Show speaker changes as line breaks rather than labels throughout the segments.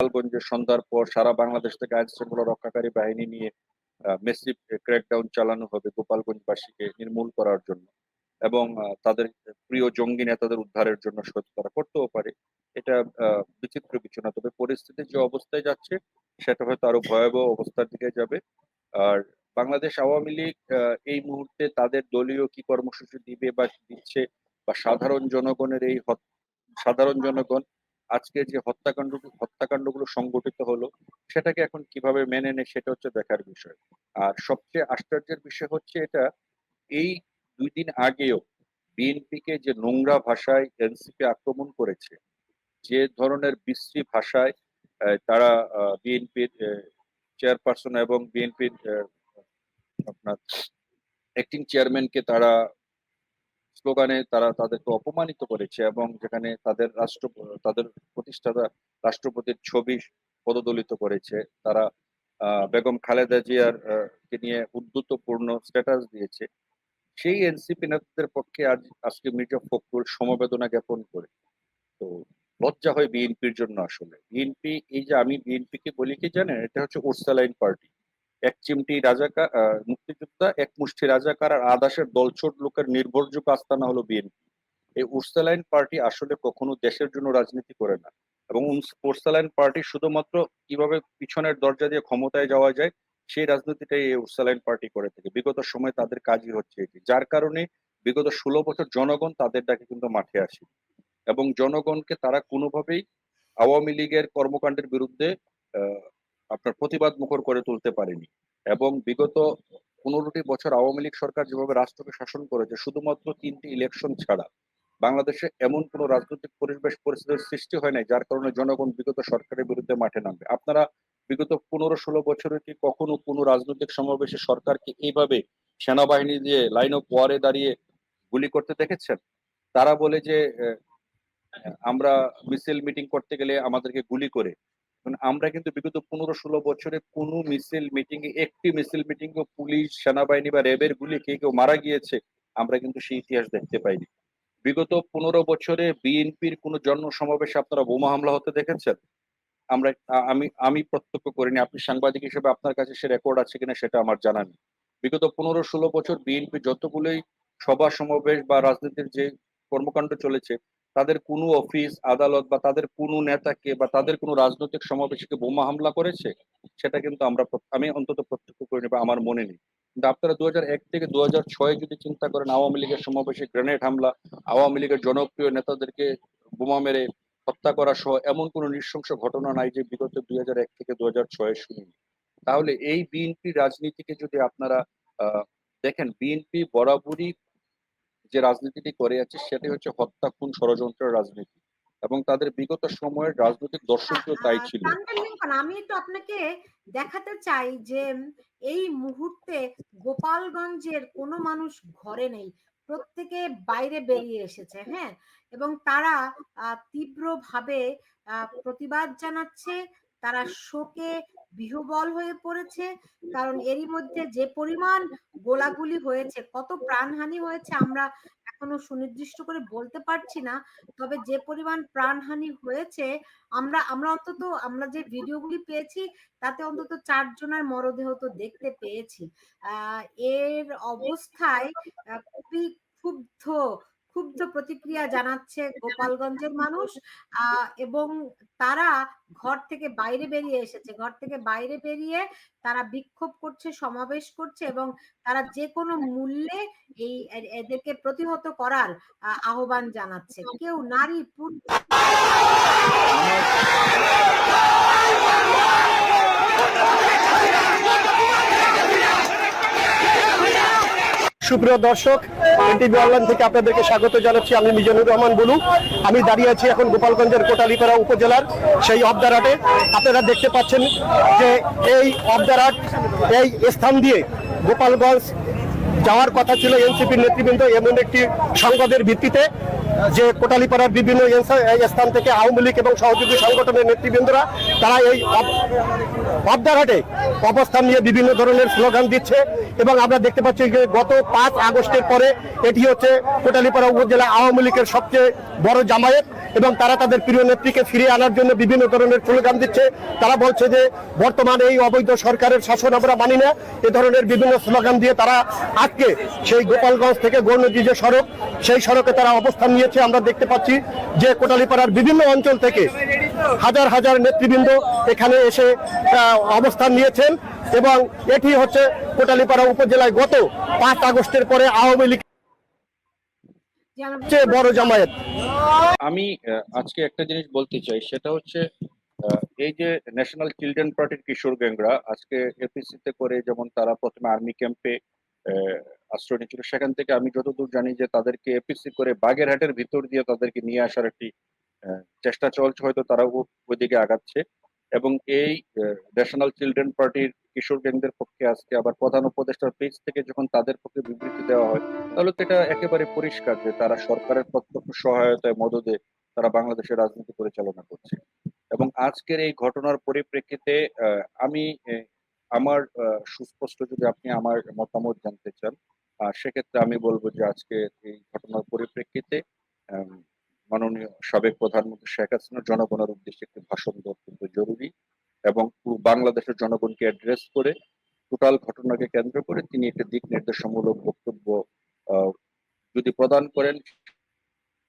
গোপালগঞ্জে সন্ধ্যার পর সারা বাংলাদেশ থেকে আইন শৃঙ্খলা রক্ষাকারী বাহিনী নিয়ে মেসিভ ক্র্যাকডাউন চালানো হবে গোপালগঞ্জবাসীকে নির্মূল করার জন্য এবং তাদের প্রিয় জঙ্গি নেতাদের উদ্ধারের জন্য সত্যি তারা করতেও পারে। এটা বিচিত্র কিছু না তবে পরিস্থিতি যে অবস্থায় যাচ্ছে, সেটা হয়তো আরও ভয়াবহ অবস্থার দিকে যাবে। আর বাংলাদেশ আওয়ামী লীগ এই মুহূর্তে তাদের দলীয় কি কর্মসূচি দিবে বা দিচ্ছে বা সাধারণ জনগণের এই সাধারণ জনগণ আজকে যে হত্যাকাণ্ড, হত্যাকাণ্ডগুলো সংগঠিত হলো, সেটাকে এখন কীভাবে মেনে নেয় সেটা হচ্ছে দেখার বিষয়। আর সবচেয়ে আশ্চর্যের বিষয় হচ্ছে এটা, এই দুই দিন আগেও বিএনপিকে যে নোংরা ভাষায় এনসিপি আক্রমণ করেছে, যে ধরনের বিশ্রী ভাষায় তারা বিএনপির চেয়ারপারসন এবং বিএনপির আপনার অ্যাক্টিং চেয়ারম্যানকে তারা স্লোগানে তারা তাদেরকে অপমানিত করেছে এবং যেখানে তাদের রাষ্ট্র, তাদের প্রতিষ্ঠাতা রাষ্ট্রপতির ছবি পদদলিত করেছে, তারা বেগম খালেদা জিয়ার কে নিয়ে উদ্ধতপূর্ণ স্ট্যাটাস দিয়েছে। সেই এনসিপি নেতাদের পক্ষে আজ, আজকে মির্জা ফখরুল সমবেদনা জ্ঞাপন করে। তো লজ্জা হয় বিএনপির জন্য আসলে। বিএনপি, এই যে আমি বিএনপি কে বলি কি জানেন? এটা হচ্ছে উর্সালাইন পার্টি এক চিমটি রাজাকার মুক্তিযোদ্ধা, এক মুষ্টি রাজাকার আর আদাসের দলছোট লোকের নির্ভরযোগ্য আস্তানা হলো বিএনপি। এই উর্সালাইন পার্টি আসলে কখনো দেশের জন্য রাজনীতি করে না এবং উর্সালাইন পার্টি শুধুমাত্র কীভাবে পিছনের দরজা দিয়ে ক্ষমতায় যাওয়া যায়, সেই রাজনীতিটাই এই উর্সালাইন পার্টি করে থাকে। বিগত সময় তাদের কাজই হচ্ছে এটি, যার কারণে বিগত ষোলো বছর জনগণ তাদের ডাকে কিন্তু মাঠে আসে এবং জনগণকে তারা কোনোভাবেই আওয়ামী লীগের কর্মকাণ্ডের বিরুদ্ধে আপনার প্রতিবাদ মুখর করে তুলতে পারেনি। এবং বিগত পনেরোটি বছর আওয়ামী লীগ সরকার যেভাবে রাষ্ট্রকে শাসন করেছে, শুধুমাত্র তিনটি ইলেকশন ছাড়া বাংলাদেশে এমন কোনো রাজনৈতিক পরিবেশ পরিস্থিতির সৃষ্টি হয় নাই, যার কারণে জনগণ বিগত সরকারের বিরুদ্ধে মাঠে নামবে। আপনারা বিগত পনেরো ষোলো বছরে কি কখনো কোনো রাজনৈতিক সমাবেশে সরকারকে এইভাবে সেনাবাহিনী দিয়ে লাইন অফ ওয়ারে দাঁড়িয়ে গুলি করতে দেখেছেন? তারা বলে যে আমরা মিছিল মিটিং করতে গেলে আমাদেরকে গুলি করে আমরা কিন্তু বিগত পনেরো ষোলো বছরে কোনো মিছিল মিটিং এ, একটি মিছিল মিটিং এ পুলিশ, সেনাবাহিনী বা র্যাবের গুলি কে কেউ মারা গিয়েছে, আমরা কিন্তু সেই ইতিহাস দেখতে পাইনি। বিগত পনেরো বছরে বিএনপির কোন সমাবেশে আপনারা বোমা হামলা হতে দেখেছেন? আমরা, আমি আমি প্রত্যক্ষ করিনি, আপনি সাংবাদিক হিসেবে আপনার কাছে সে রেকর্ড আছে কিনা সেটা আমার জানা নেই। বিগত পনেরো ষোলো বছর বিএনপি যতগুলোই সভা সমাবেশ বা রাজনীতির যে কর্মকাণ্ড চলেছে তাদের কোনো অফিস, আদালত বা তাদের কোনো নেতাকে বা তাদের কোনো রাজনৈতিক সমাবেশকে বোমা হামলা করেছে, সেটা কিন্তু আমরা আমি অন্তত প্রত্যক্ষ করিনি বা আমার মনে নেই। কিন্তু আপনারা দু থেকে দু যদি চিন্তা করেন, আওয়ামী লীগের সমাবেশে গ্রেনেড হামলা, আওয়ামী লীগের জনপ্রিয় নেতাদেরকে বোমা মেরে হত্যা করা সহ এমন কোনো নৃশংস ঘটনা নাই যে বিগত দুই এক থেকে দু হাজার ছয়ে শুনিনি তাহলে এই বিএনপি রাজনীতিকে যদি আপনারা দেখেন, বিএনপি বরাবরই যে রাজনীতিটি করে আছে সেটি হচ্ছে হত্যা খুন ষড়যন্ত্রের রাজনীতি এবং তাদের বিগত সময়ের রাজনৈতিক দর্শকও তাই ছিল।
আমি একটু আপনাকে দেখাতে চাই যে এই মুহূর্তে গোপালগঞ্জের কোনো মানুষ ঘরে নেই প্রত্যেকে বাইরে বেরিয়ে এসেছে হ্যাঁ? এবং তারা আহ, তীব্রভাবে আহ, প্রতিবাদ জানাচ্ছে তারা শোকে বিহবল হয়ে পড়েছে। কারণ এরই মধ্যে যে পরিমাণ গোলাগুলি হয়েছে, কত প্রাণহানি হয়েছে আমরা এখনও সুনির্দিষ্ট করে বলতে পারছি না। তবে যে পরিমাণ প্রাণহানি হয়েছে, আমরা আমরা অন্তত, আমরা যে ভিডিওগুলি পেয়েছি, তাতে অন্তত চারজনের মরদেহ তো দেখতে পেয়েছি। আহ, এর অবস্থায় খুবই ক্ষুব্ধ ক্ষুব্ধ প্রতিক্রিয়া জানাচ্ছে গোপালগঞ্জের মানুষ। আহ এবং তারা ঘর থেকে বাইরে বেরিয়ে এসেছে। ঘর থেকে বাইরে বেরিয়ে তারা বিক্ষোভ করছে সমাবেশ করছে এবং তারা যে কোনো মূল্যে এই এদেরকে প্রতিহত করার আহ, আহ্বান জানাচ্ছে। কেউ নারী পুরুষ
সুপ্রিয় দর্শক, এনটিভি অনলাইন থেকে আপনাদেরকে স্বাগত জানাচ্ছি। আমি মিজানুর রহমান বলু। আমি দাঁড়িয়ে আছি এখন গোপালগঞ্জের কোটালীপাড়া উপজেলার সেই অবদারাটে আপনারা দেখতে পাচ্ছেন যে এই অবদারাট এই স্থান দিয়ে গোপালগঞ্জ যাওয়ার কথা ছিল এনসিপির নেতৃবৃন্দ এমন একটি সংবাদের ভিত্তিতে। যে কোটালিপাড়ার বিভিন্ন স্থান থেকে আওয়ামী লীগ এবং সহযোগী সংগঠনের নেতৃবৃন্দরা, তারা এই অবদারহাটে অবস্থান নিয়ে বিভিন্ন ধরনের স্লোগান দিচ্ছে এবং আমরা দেখতে পাচ্ছি যে গত পাঁচ আগস্টের পরে এটি হচ্ছে কোটালিপাড়া উপজেলা আওয়ামী লীগের সবচেয়ে বড় জামায়াত এবং তারা তাদের প্রিয় নেত্রীকে ফিরিয়ে আনার জন্য বিভিন্ন ধরনের স্লোগান দিচ্ছে। তারা বলছে যে, বর্তমানে এই অবৈধ সরকারের শাসন আমরা মানি না। এ ধরনের বিভিন্ন স্লোগান দিয়ে তারা আজকে সেই গোপালগঞ্জ থেকে গৌরনদী যে সড়ক, সেই সড়কে তারা অবস্থান নিয়েছে আমরা দেখতে পাচ্ছি যে কোটালীপাড়ার বিভিন্ন অঞ্চল থেকে হাজার হাজার নেতৃবৃন্দ এখানে এসে অবস্থান নিয়েছেন এবং এটি হচ্ছে কোটালীপাড়া উপজেলায় গত পাঁচ আগস্টের পরে আওয়ামী লীগ বড় জামায়াত।
আমি আজকে একটা জিনিস বলতে চাই, সেটা হচ্ছে এই যে ন্যাশনাল চিলড্রেন পার্টির কিশোর গ্যাংরা, আজকে এপিসি তে করে যেমন তারা প্রথমে আর্মি ক্যাম্পে আশ্রয় নিয়েছিল। সেখান থেকে আমি যতদূর জানি যে তাদেরকে এপিসি করে বাগেরহাটের ভিতর দিয়ে তাদেরকে নিয়ে আসার একটি চেষ্টা চলছে, হয়তো তারা ওইদিকে আগাচ্ছে। এবং এই ন্যাশনাল চিলড্রেন পার্টির কিশোর গ্যাংদের পক্ষে আজকে আবার প্রধান উপদেষ্টার পেজ থেকে যখন তাদের পক্ষে বিবৃতি দেওয়া হয়, তাহলে তো এটা একেবারে পরিষ্কার যে তারা সরকারের প্রত্যক্ষ সহায়তায় মদদে তারা বাংলাদেশের রাজনীতি পরিচালনা করছে। এবং আজকের এই ঘটনার পরিপ্রেক্ষিতে আমি আমার সুস্পষ্ট যদি আপনি আমার মতামত জানতে চান সেক্ষেত্রে আমি বলব যে আজকে এই ঘটনার পরিপ্রেক্ষিতে মাননীয় সাবেক প্রধানমন্ত্রী শেখ হাসিনা জনগণের উদ্দেশ্যে একটি ভাষণ দেওয়া অত্যন্ত জরুরি এবং পুরো বাংলাদেশের জনগণকে অ্যাড্রেস করে টোটাল ঘটনাকে কেন্দ্র করে তিনি একটি দিক নির্দেশমূলক বক্তব্য যদি প্রদান করেন,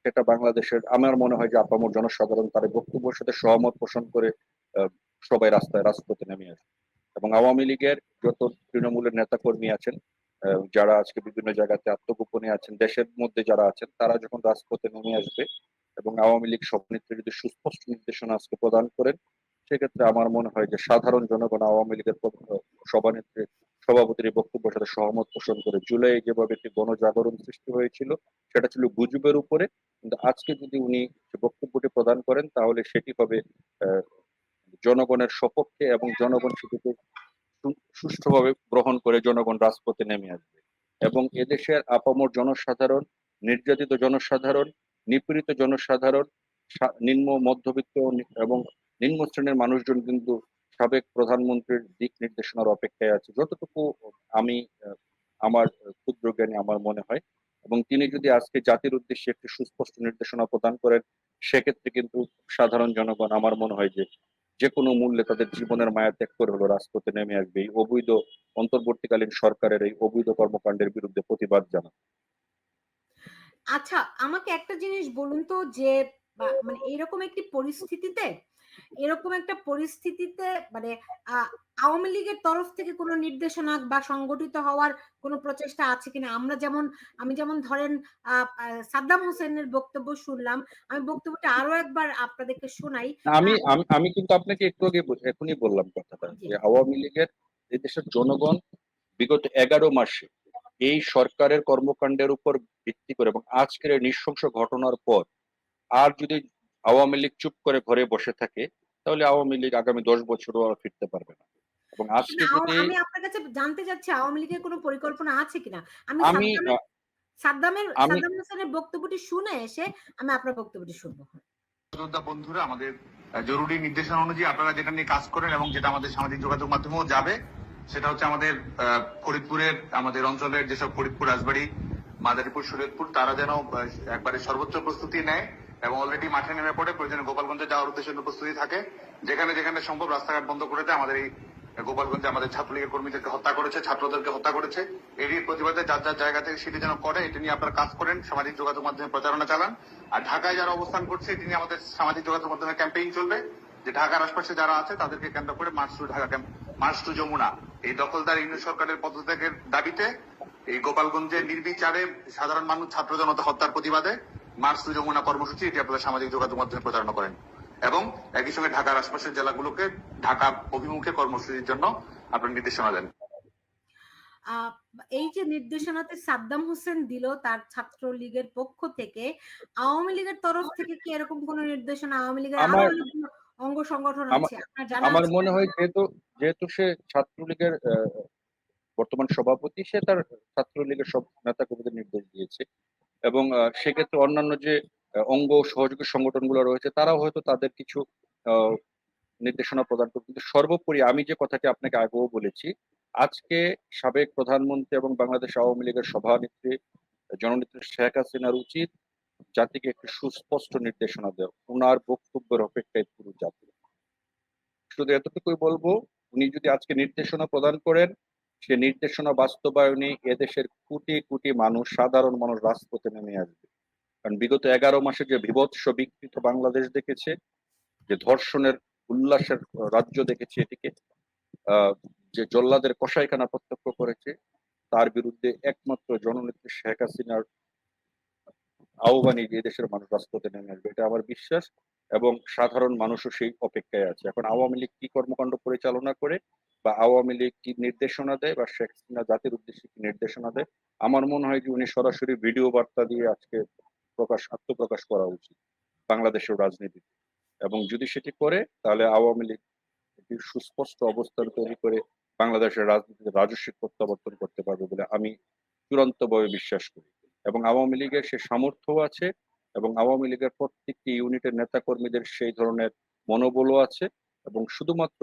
সেটা বাংলাদেশের, আমার মনে হয় যে আপামর জনসাধারণ তার বক্তব্যের সাথে সহমত পোষণ করে সবাই রাস্তায় রাজপথে নেমে আসবে। এবং আওয়ামী লীগের যত তৃণমূলের নেতাকর্মী আছেন যারা আজকে বিভিন্ন জায়গাতে আত্মগোপনে আছেন, দেশের মধ্যে যারা আছেন, তারা যখন রাজপথে নেমে আসবে এবং আওয়ামী লীগ সভানেত্রী যদি সুস্পষ্ট নির্দেশনা আজকে প্রদান করেন, সেক্ষেত্রে আমার মনে হয় যে সাধারণ জনগণ আওয়ামী লীগের সভানেত্রী, সভাপতির বক্তব্যের সাথে সহমত পোষণ করে জুলাই যেভাবে একটি গণজাগরণ সৃষ্টি হয়েছিল, সেটা ছিল গুজবের উপরে। কিন্তু আজকে যদি উনি বক্তব্যটি প্রদান করেন, তাহলে সেটি হবে জনগণের সপক্ষে এবং জনগণ সেটিকে সুষ্ঠুভাবে গ্রহণ করে জনগণ রাজপথে নেমে আসবে। এবং এদেশের আপামর জনসাধারণ, নির্যাতিত জনসাধারণ, নিপীড়িত জনসাধারণ নিম্ন মধ্যবিত্ত এবং নিম্ন শ্রেণির মানুষজন কিন্তু সাবেক প্রধানমন্ত্রীর দিক নির্দেশনার অপেক্ষায় আছে। যতটুকু আমি আমার ক্ষুদ্র জ্ঞানে আমার মনে হয় এবং তিনি যদি আজকে জাতির উদ্দেশ্যে একটি সুস্পষ্ট নির্দেশনা প্রদান করেন, সেক্ষেত্রে কিন্তু সাধারণ জনগণ, আমার মনে হয় যে যে কোনো মূল্যে তাদের জীবনের মায়া ত্যাগ করে হলো রাজপথে নেমে আসবে। এই অবৈধ অন্তর্বর্তীকালীন সরকারের এই অবৈধ কর্মকাণ্ডের বিরুদ্ধে প্রতিবাদ জানান।
আচ্ছা আমাকে একটা জিনিস বলুন তো যে মানে এরকম একটি পরিস্থিতিতে এরকম একটা পরিস্থিতিতে মানে আওয়ামী লীগের তরফ থেকে কোনো নির্দেশনা বা সংগঠিত হওয়ার কোনো প্রচেষ্টা আছে কিনা আমরা যেমন আমি যেমন ধরেন সাদ্দাম হোসেনের বক্তব্য শুনলাম আমি বক্তব্যটা আরও একবার আপনাদেরকে শোনাই
আমি আমি কিন্তু আপনাকে একটু আগে এখনই বললাম কথাটা। যে আওয়ামী লীগের দেশের জনগণ বিগত এগারো মাসে এই সরকারের কর্মকাণ্ডের উপর ভিত্তি করে এবং আজকের এই নৃশংস ঘটনার পর আর যদি আওয়ামী লীগ চুপ করে ঘরে বসে থাকে তাহলে আওয়ামী লীগ আগামী দশ বছরও আর ফিরতে পারবে না। এবং আজকে যদি
আমি আপনার কাছে জানতে চাচ্ছি আওয়ামী লীগের কোনো পরিকল্পনা আছে কিনা? আমি
আমি
সাদ্দামের সাদ্দাম হোসেনের বক্তব্যটি শুনে এসে আমি আপনার বক্তব্যটি শুনব।
বন্ধুরা আমাদের জরুরি নির্দেশনা অনুযায়ী আপনারা যেটা নিয়ে কাজ করেন এবং যেটা আমাদের সামাজিক যোগাযোগ মাধ্যমেও যাবে সেটা হচ্ছে আমাদের আহ, ফরিদপুরের আমাদের অঞ্চলের যেসব ফরিদপুর রাজবাড়ী মাদারীপুর শরীয়তপুর তারা যেন একবারে সর্বোচ্চ প্রস্তুতি নেয়। এবং অলরেডি মাঠে নেমে পড়ে প্রয়োজনে গোপালগঞ্জে যাওয়ার উদ্দেশ্যে প্রস্তুতি থাকে। যেখানে যেখানে সম্ভব রাস্তাঘাট বন্ধ করে দেয়, আমাদের এই গোপালগঞ্জে আমাদের ছাত্রলীগের কর্মীদেরকে হত্যা করেছে, ছাত্রদেরকে হত্যা করেছে। এরই প্রতিবাদে যার যার জায়গা থেকে সেটি যেন করে, এটি নিয়ে আপনারা কাজ করেন, সামাজিক যোগাযোগ মাধ্যমে প্রচারণা চালান। আর ঢাকায় যারা অবস্থান করছে, এটি নিয়ে আমাদের সামাজিক যোগাযোগ মাধ্যমে ক্যাম্পেইন চলবে। যে ঢাকার আশপাশে যারা আছে, তাদেরকে কেন্দ্র করে march to Dhaka camp march to Jamuna এই দখলদার ইউনিট সরকারের পদত্যাগের দাবিতে এই গোপালগঞ্জে নির্বিচারে সাধারণ মানুষ, ছাত্র জনতা হত্যার প্রতিবাদে মার্চ টু যমুনা কর্মসূচি এটি আপনারা সামাজিক যোগাযোগ মাধ্যমে প্রচারণা করেন। এবং একই সঙ্গে ঢাকার আশপাশের জেলাগুলোকে ঢাকা অভিমুখে কর্মসূচির জন্য আপনার নির্দেশনা দেন।
এই যে নির্দেশনাতে সাদ্দাম হোসেন দিল তার ছাত্রলীগের পক্ষ থেকে আওয়ামী লীগের তরফ থেকে কি এরকম কোন নির্দেশনা? আওয়ামী লীগের অঙ্গ সংগঠন আছে?
আমার মনে হয় যেহেতু যেহেতু সে ছাত্রলীগের আহ, বর্তমান সভাপতি সে তার ছাত্রলীগের সব নেতা কর্মীদের নির্দেশ দিয়েছে। এবং সেক্ষেত্রে অন্যান্য যে অঙ্গ সহযোগী সংগঠনগুলো রয়েছে, তারাও হয়তো তাদের কিছু নির্দেশনা প্রদান করবে। কিন্তু সর্বোপরি আমি যে কথাটি আপনাকে আগেও বলেছি, আজকে সাবেক প্রধানমন্ত্রী এবং বাংলাদেশ আওয়ামী লীগের সভানেত্রী, জননেত্রী শেখ হাসিনার উচিত জাতিকে একটি সুস্পষ্ট নির্দেশনা দেওয়া। ওনার বক্তব্যের অপেক্ষায় পুরো জাতি। শুধু এতটুকুই বলব, উনি যদি আজকে নির্দেশনা প্রদান করেন সে নির্দেশনা বাস্তবায়নে এদেশের কোটি কোটি মানুষ, সাধারণ মানুষ রাজপথে নেমে আসবে। কারণ বিগত এগারো মাসে যে বিভৎস বিকৃত বাংলাদেশ দেখেছে, যে ধর্ষণের উল্লাসের রাজ্য দেখেছে এটিকে যে জল্লাদের কসাইখানা প্রত্যক্ষ করেছে, তার বিরুদ্ধে একমাত্র জননেত্রী শেখ হাসিনার আহ্বানে যে দেশের মানুষ রাজপথে নেমে আসবে, এটা আমার বিশ্বাস। এবং সাধারণ মানুষও সেই অপেক্ষায় আছে। এখন আওয়ামী লীগ কি কর্মকাণ্ড পরিচালনা করে বা আওয়ামী লীগ কি নির্দেশনা দেয় বা শেখ হাসিনা জাতির উদ্দেশ্যে কি নির্দেশনা দেয়? আমার মনে হয় যে উনি সরাসরি ভিডিও বার্তা দিয়ে আজকে প্রকাশ, আত্মপ্রকাশ করা উচিত বাংলাদেশের রাজনীতিতে। এবং যদি সেটি করে, তাহলে আওয়ামী লীগ একটি সুস্পষ্ট অবস্থান তৈরি করে বাংলাদেশের রাজনীতিতে রাজস্বিক প্রত্যাবর্তন করতে পারবে বলে আমি চূড়ান্তভাবে বিশ্বাস করি। এবং আওয়ামী লীগের সে সামর্থ্য আছে এবং আওয়ামী লীগের প্রত্যেকটি ইউনিটের নেতাকর্মীদের সেই ধরনের মনোবলও আছে। এবং শুধুমাত্র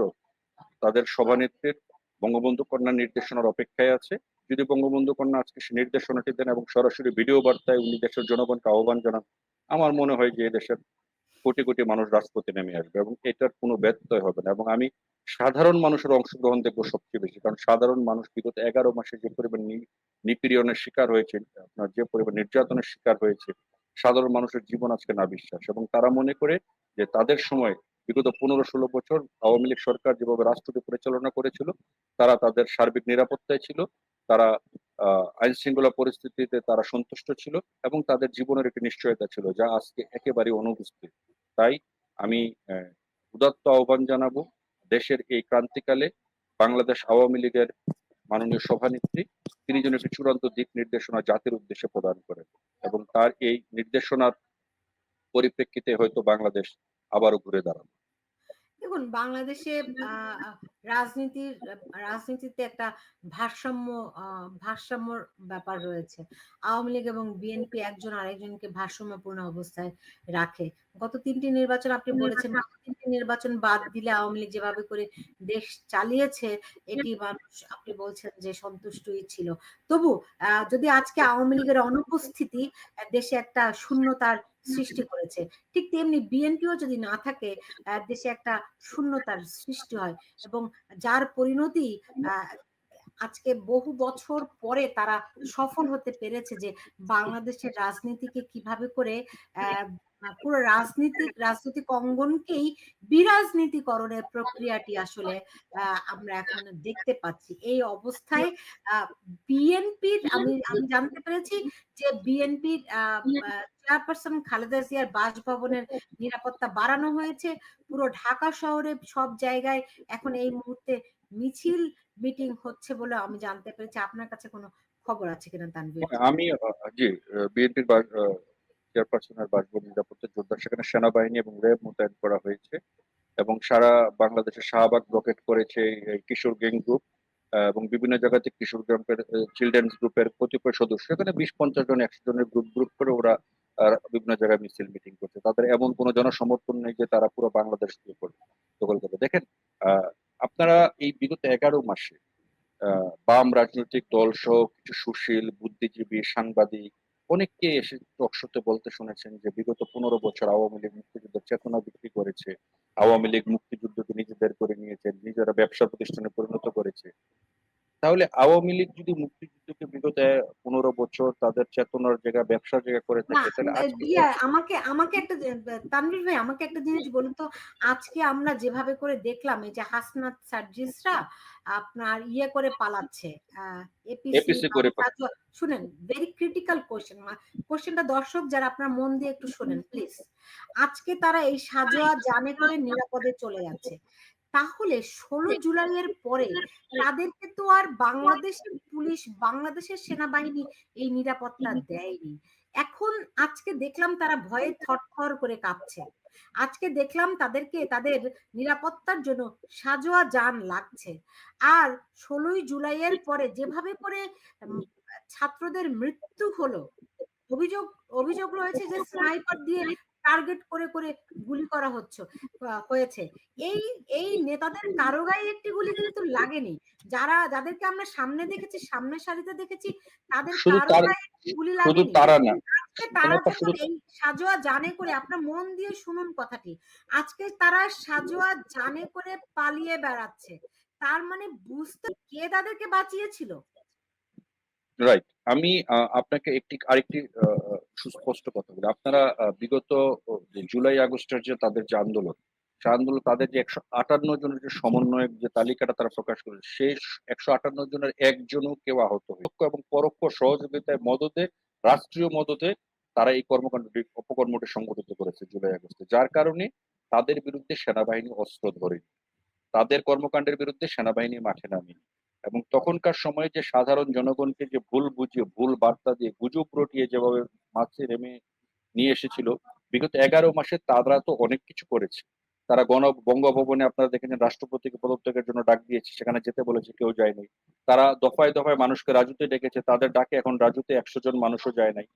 তাদের সভানেত্রীর বঙ্গবন্ধু কন্যা নির্দেশনার অপেক্ষায় আছে। যদি বঙ্গবন্ধু কন্যা আজকে সে নির্দেশনাটি দেন এবং সরাসরি ভিডিও বার্তায় উনি দেশের জনগণকে আহ্বান জানান, আমার মনে হয় যে দেশের কোটি কোটি মানুষ রাজপথে নেমে আসবে এবং এটার কোনো ব্যত্যয় হবে না। এবং আমি সাধারণ মানুষের অংশগ্রহণ দেখব সবচেয়ে বেশি। কারণ সাধারণ মানুষ বিগত এগারো মাসে যে পরিমাণ নিপীড়নের শিকার হয়েছে আপনার যে পরিমাণ নির্যাতনের শিকার হয়েছে, সাধারণ মানুষের জীবন আজকে না বিশ্বাস। এবং তারা মনে করে যে তাদের সময় বিগত পনেরো ষোলো বছর আওয়ামী লীগ সরকার যেভাবে রাষ্ট্রটি পরিচালনা করেছিল, তারা তাদের সার্বিক নিরাপত্তায় ছিল, তারা আইন শৃঙ্খলা পরিস্থিতিতে তারা সন্তুষ্ট ছিল এবং তাদের জীবনের একটি নিশ্চয়তা ছিল যা আজকে একেবারে অনুপস্থিত। তাই আমি উদাত্ত আহ্বান জানাব দেশের এই ক্রান্তিকালে বাংলাদেশ আওয়ামী লীগের মাননীয় সভানেত্রী, তিনি যেন একটি চূড়ান্ত দিক নির্দেশনা জাতির উদ্দেশ্যে প্রদান করেন এবং তার এই নির্দেশনার পরিপ্রেক্ষিতে হয়তো বাংলাদেশ আবারও ঘুরে দাঁড়াবে।
দেখুন বাংলাদেশে রাজনীতির রাজনীতিতে একটা ভারসাম্য ভারসাম্যর ব্যাপার রয়েছে। আওয়ামী লীগ এবং বিএনপি একজন আরেকজনকে ভারসাম্যপূর্ণ অবস্থায় রাখে। গত তিনটি নির্বাচন আপনি বলেছেন তিনটি নির্বাচন বাদ দিলে আওয়ামী লীগ যেভাবে করে দেশ চালিয়েছে এটি মানুষ আপনি বলছেন যে সন্তুষ্টই ছিল। তবু আহ, যদি আজকে আওয়ামী লীগের অনুপস্থিতি দেশে একটা শূন্যতার সৃষ্টি করেছে। ঠিক তেমনি বিএনপিও যদি না থাকে দেশে একটা শূন্যতার সৃষ্টি হয় এবং যার পরিণতি আজকে বহু বছর পরে তারা সফল হতে পেরেছে যে বাংলাদেশের রাজনীতিকে কীভাবে করে পুরো রাজনীতিক, রাজনৈতিক অঙ্গনকেই বিরাজনীতিকরণের প্রক্রিয়াটি আসলে আমরা এখন দেখতে পাচ্ছি। এই অবস্থায় বিএনপির, আমি আমি জানতে পেরেছি যে বিএনপির চেয়ারপারসন খালেদা জিয়ার বাসভবনের নিরাপত্তা বাড়ানো হয়েছে। পুরো ঢাকা শহরে সব জায়গায় এখন এই মুহূর্তে মিছিল, মিটিং হচ্ছে বলে আমি জানতে পেরেছি। আপনার কাছে কোনো খবর আছে কিনা, তানভীর?
আমি জি বিএনপির চেয়ারপারসনের বাসভবন নিরাপত্তা জোরদার। সেখানে সেনাবাহিনী এবং র্যাব মোতায়েন করা হয়েছে এবং সারা বাংলাদেশের শাহবাগ ব্লকেট করেছে এই কিশোর গ্যাং গ্রুপ এবং বিভিন্ন জায়গাতে কিশোর গ্রামের চিলড্রেন্স গ্রুপের কতিপয় সদস্য। এখানে বিশ পঞ্চাশ জন, একশো জনের গ্রুপ গ্রুপ করে ওরা বিভিন্ন জায়গায় মিছিল মিটিং করছে। তাদের এমন কোনো জনসমর্থন নেই যে তারা পুরো বাংলাদেশ দিয়ে করে দখল করে দেখেন আপনারা এই বিগত এগারো মাসে বাম রাজনৈতিক দল সহ কিছু সুশীল, বুদ্ধিজীবী, সাংবাদিক অনেককে এসে টকশোতে বলতে শুনেছেন যে, বিগত পনেরো বছর আওয়ামী লীগ মুক্তিযুদ্ধের চেতনা বিক্রি করেছে। আওয়ামী লীগ মুক্তিযুদ্ধকে নিজেদের করে নিয়েছে, নিজেরা ব্যবসা প্রতিষ্ঠানে পরিণত করেছে। তাহলে আওয়ামী লীগ যদি মুক্তিযুদ্ধকে বিগত পনেরো বছর তাদের চেতনার জায়গা ব্যবসার জায়গা করে থাকে তাহলে
আমাকে আমাকে একটা তানভীর ভাই আমাকে একটা জিনিস বলুন তো আজকে আমরা যেভাবে করে দেখলাম এই যে হাসনাত সার্জিসরা আপনার ইয়ে করে পালাচ্ছে এপিসি
করে
শুনেন ভেরি ক্রিটিক্যাল কোশ্চেন কোশ্চেনটা দর্শক যারা আপনার মন দিয়ে একটু শুনেন প্লিজ আজকে তারা এই সাজোয়া জানে করে নিরাপদে চলে যাচ্ছে। তাহলে ষোলো জুলাইয়ের পরে তাদেরকে তো আর বাংলাদেশের পুলিশ বাংলাদেশের সেনাবাহিনী এই নিরাপত্তা দেয়নি। এখন আজকে দেখলাম তারা ভয়ে থরথর করে কাঁপছে। আজকে দেখলাম তাদেরকে তাদের নিরাপত্তার জন্য সাজোয়া যান লাগছে। আর ষোলোই জুলাইয়ের পরে যেভাবে করে ছাত্রদের মৃত্যু হলো অভিযোগ অভিযোগ রয়েছে যে স্নাইপার দিয়ে টার্গেট করে করে গুলি করা হচ্ছে হয়েছে। এই এই নেতাদের কারও গায়ে একটি গুলি কিন্তু লাগেনি। যারা যাদেরকে আমরা সামনে দেখেছি সামনে সারিতে দেখেছি তাদের
কারও
গায়ে গুলি লাগেনি।
তারা না।
তারা
শুধু-
এই সাজোয়া জানে করে আপনার মন দিয়ে শুনুন কথাটি আজকে তারা সাজোয়া জানে করে পালিয়ে বেড়াচ্ছে। তার মানে বুঝতে কে তাদেরকে বাঁচিয়েছিল?
রাইট আমি আপনাকে একটি আরেকটি সুস্পষ্ট কথা বলি। আপনারা বিগত জুলাই আগস্টের যে তাদের যে আন্দোলন, সে আন্দোলন তাদের যে একশো আটান্ন জনের যে সমন্বয়ক যে তালিকাটা তারা প্রকাশ করে সেই একশো আটান্ন জনের একজনও কেউ আহত হয় এবং পরোক্ষ সহযোগিতায় মদতে, রাষ্ট্রীয় মদতে তারা এই কর্মকাণ্ডটি অপকর্মটি সংগঠিত করেছে জুলাই আগস্টে। যার কারণে তাদের বিরুদ্ধে সেনাবাহিনী অস্ত্র ধরেনি। তাদের কর্মকাণ্ডের বিরুদ্ধে সেনাবাহিনী মাঠে নামেনি। এবং তখনকার সময়ে যে সাধারণ জনগণকে যে ভুল বুঝিয়ে, ভুল বার্তা দিয়ে গুজব রটিয়ে যেভাবে মাছে নেমে নিয়ে এসেছিল, বিগত এগারো মাসে তারা তো অনেক কিছু করেছে। তারা গণ, বঙ্গভবনে আপনারা দেখেছেন রাষ্ট্রপতিকে পদত্যাগের জন্য ডাক দিয়েছে, সেখানে যেতে বলেছে, কেউ যায়নি। তারা দফায় দফায় মানুষকে রাজুতে ডেকেছে, তাদের ডাকে এখন রাজুতে একশো জন মানুষও যায় নাই।